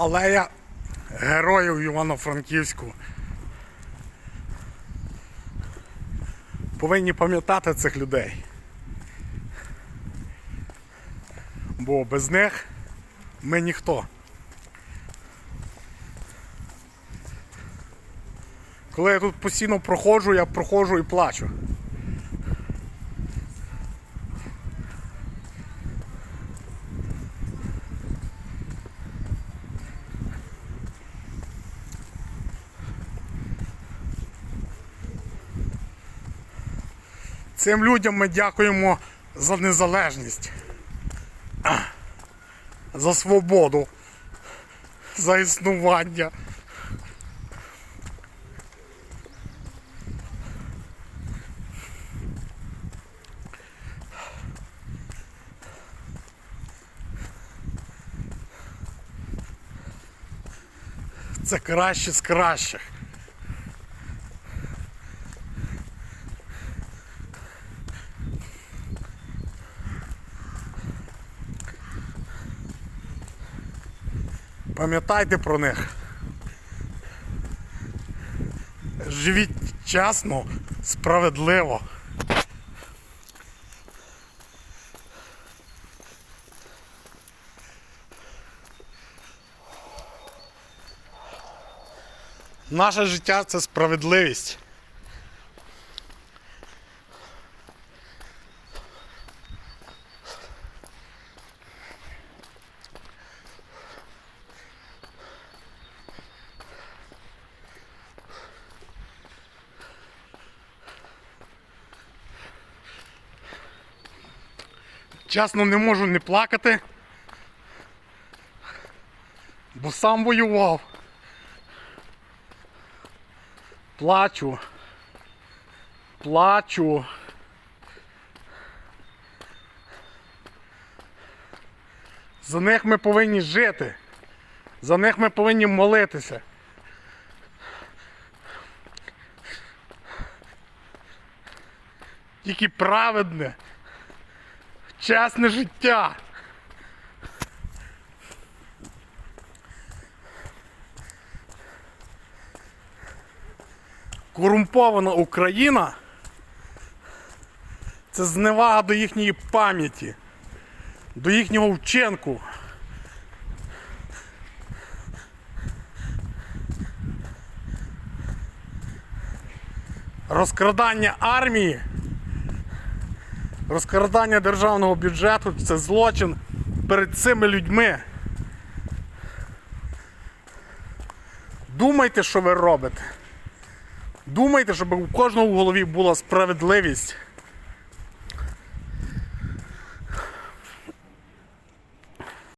алея героїв Івано-Франківську. Повинні пам'ятати цих людей. Бо без них ми ніхто. Коли я тут постійно проходжу, я проходжу і плачу. Цим людям ми дякуємо за незалежність, за свободу, за існування. Це краще з кращих. Пам'ятайте про них. Живіть чесно, справедливо. Наше життя це справедливість. Чесно, не можу не плакати, бо сам воював. Плачу. Плачу. За них ми повинні жити. За них ми повинні молитися. Тільки праведне, чесне життя. корумпована Україна це зневага до їхньої пам'яті, до їхнього вчинку. Розкрадання армії, розкрадання державного бюджету це злочин перед цими людьми. Думайте, що ви робите. Думайте, щоб у кожного в голові була справедливість.